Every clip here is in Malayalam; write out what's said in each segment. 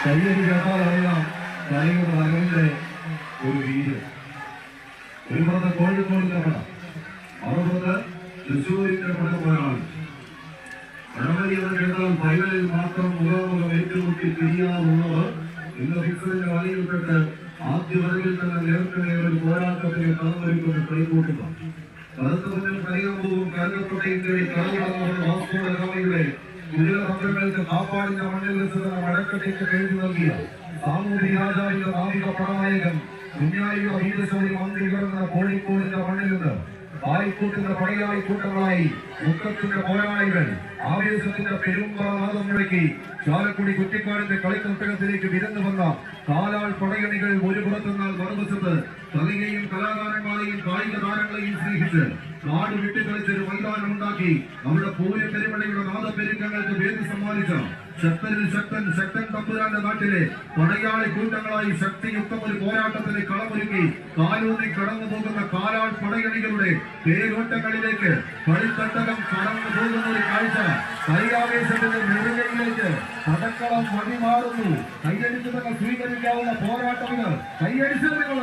കയ്യടി കേട്ടാൽ അറിയാം കായിക നഗറിന്റെ ഒരു വീര് ഒരു പുറത്ത് കോഴിക്കോടിന്റെ പടം മറുപുറത്ത് തൃശ്ശൂരിന്റെ പടം പോയാണ് ഗണപതി എന്ന് കേട്ടാൽ ഫൈനലിൽ മാത്രം മുഖാമുഖം ഏറ്റുമുട്ടി തിരിയാറുള്ളവർ ഇന്ന് ഫിക്സറിന്റെ വലയിൽപ്പെട്ട് ആദ്യ വരവിൽ തന്നെ നേർക്കുനേർ ഒരു പോരാട്ടത്തിന് കടന്നൊരുക്കുന്ന കൈകൂട്ടുക കറുത്തവനും കനികമ്പൂവും കരുതപ്പെട്ടയുടെ കടവുടങ്ങുന്ന വാസ്തവയുടെ കുതിരതന്ത്രങ്ങൾക്ക് കാപ്പാടിന്റെ മണ്ണിൽ വെച്ചുതന്ന വഴക്കത്തേക്ക് കേൾവി നൽകിയ സാമൂഹ്യ രാജാവിന്റെ നാവിക പടനായകൻ കുഞ്ഞായിയുടെ വീരശോധി മന്ത്രി കിടന്ന കോഴിക്കോടിന്റെ മണ്ണിൽ നിന്ന് ആയിക്കൂട്ടുന്ന പടയായി കൂട്ടങ്ങളായി മുക്കത്തിന്റെ പോരാളികൾ ആവേശത്തിന്റെ പെരുമ്പാനാദം മുഴക്കി ചാലക്കുടി കുറ്റിക്കാടിന്റെ കളിക്കത്തകത്തിലേക്ക് വിരന്നു വന്ന കാലാൾ പടയണികൾ ഒരു പുറത്തുനിന്നാൽ മറുവശത്ത് കളിയെയും കലാകാരന്മാരെയും കായിക താരങ്ങളെയും സ്നേഹിച്ച് നാട് വിട്ടുകളിച്ചൊരു മൈതാനം ഉണ്ടാക്കി. നമ്മുടെ പൂര പെരുമഴയുടെ നാദപെരുക്കങ്ങൾക്ക് വേദി സമ്മാനിച്ച ശക്തരിൽ ശക്തൻ ശക്തൻ തമ്പുരാന്റെ നാട്ടിലെ പടയാളി കൂട്ടങ്ങളായി ശക്തിയുക്തം ഒരു പോരാട്ടത്തിന് കളമൊരുക്കി കാലൂന്നി കടന്നു പോകുന്ന കാലാൾ പടയണികളുടെ പേരോട്ടങ്ങളിലേക്ക് കളിത്തട്ടകം കടന്നു പോകുന്ന ഒരു കാഴ്ച കൈയാവേശത്തിന്റെ നെറുകയിലേക്ക് പടക്കളം വഴിമാറുന്നു കൈയടിച്ചതൊക്കെ സ്വീകരിക്കാവുന്ന പോരാട്ടങ്ങൾ കൈയടിച്ചതുകൾ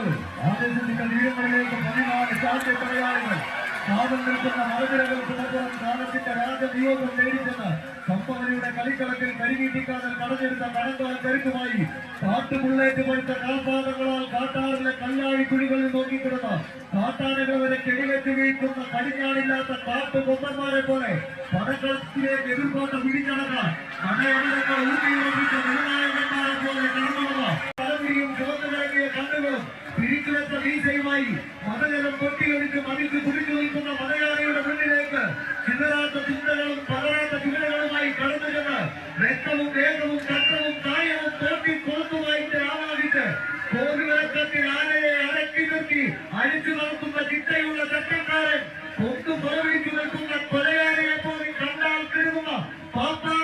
ആവേശത്തിന്റെ നീളങ്ങളിലേക്ക് പതിനാല് പടയാളികൾ. കാവൽ നിൽക്കുന്ന മറുതിരകൾക്കുമപ്പുറം കാലത്തിന്റെ രാജനിയോഗം നേടിച്ചെന്ന് സംഭാവനയുടെ കളിക്കളത്തിൽ കരിവീട്ടിക്കാതൽ കടഞ്ഞെടുത്ത കടന്താൽ കരുത്തുമായി കാട്ടുമുള്ളേറ്റ് പഴുത്ത കാൽപാദങ്ങളാൽ കാട്ടാറിലെ കല്ലാഴി കുഴികളിൽ നോക്കിക്കിടന്ന കാട്ടാനകൾ വരെ കെടിവെച്ച് വീഴ്ത്തുന്ന കടിഞ്ഞാണില്ലാത്ത കാട്ടുകൊമ്പന്മാരെ പോലെ പടക്കളത്തിലേക്ക് എതിർപ്പാട്ട പിടിച്ചടക്കാൻ കടയടങ്ങൾ ഊട്ടിയുറപ്പിച്ച നിർണായകന്മാരെ പോലെ കടന്നു പിരിച്ചുവെച്ച വീശയുമായി മതജലം പൊട്ടിയൊലിച്ച് മതിച്ച് കുടിച്ചു നിൽക്കുന്ന മലയാളിയുടെ മുന്നിലേക്ക് ചിതറാത്ത ചിന്തകളും പതറാത്ത ചിന്തകളുമായി കടന്നു ചെന്ന് രക്തവും വേഗവും ചട്ടവും കായവും തോട്ടി കൊളുത്തുമായിട്ട് ആവാഹിച്ച് കോരുവിളക്കത്തിൽ ആനയെ അടക്കി നിർത്തി അഴിച്ചു നടത്തുന്ന ചിട്ടയുള്ള ചട്ടക്കാരൻ കൊണ്ടു പുറവിളിച്ചു നിൽക്കുന്ന കൊലയാളിയെ പോലും കണ്ടാൽ കിടങ്ങുന്ന പാപ്പാമാരുടെ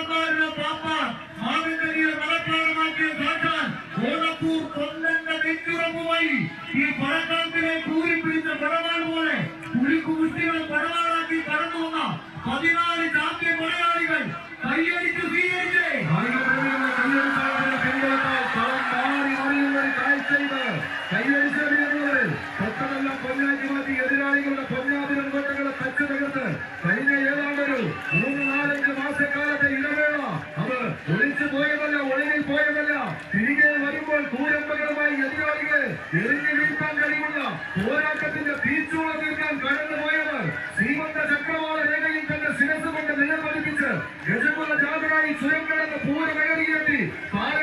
പോയതല്ല. തിരികെ വരുമ്പോൾ കൂരമ്പകളുമായി എതിരാളികൾ എറിഞ്ഞു വീഴ്ത്താൻ കഴിവുള്ള പോരാട്ടത്തിന്റെ തീച്ചൂള തീർക്കാൻ കടന്നു പോയവർ ശ്രീമന്ത ചക്രവാള രേഖയിൽ തന്റെ ശിരസ് കൊണ്ട് നിലപതിപ്പിച്ച് ഗജമുള്ള ജാതരായി സ്വയം കടന്ന് പൂരമേറിയെത്തി കാരൻ കരുതി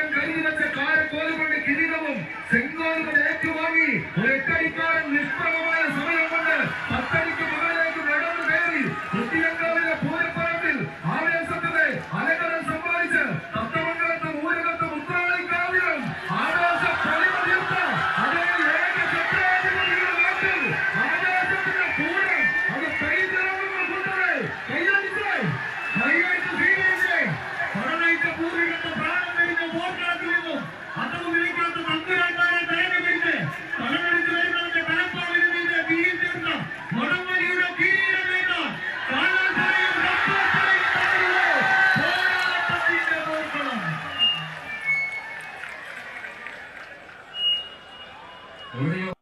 ఉదయం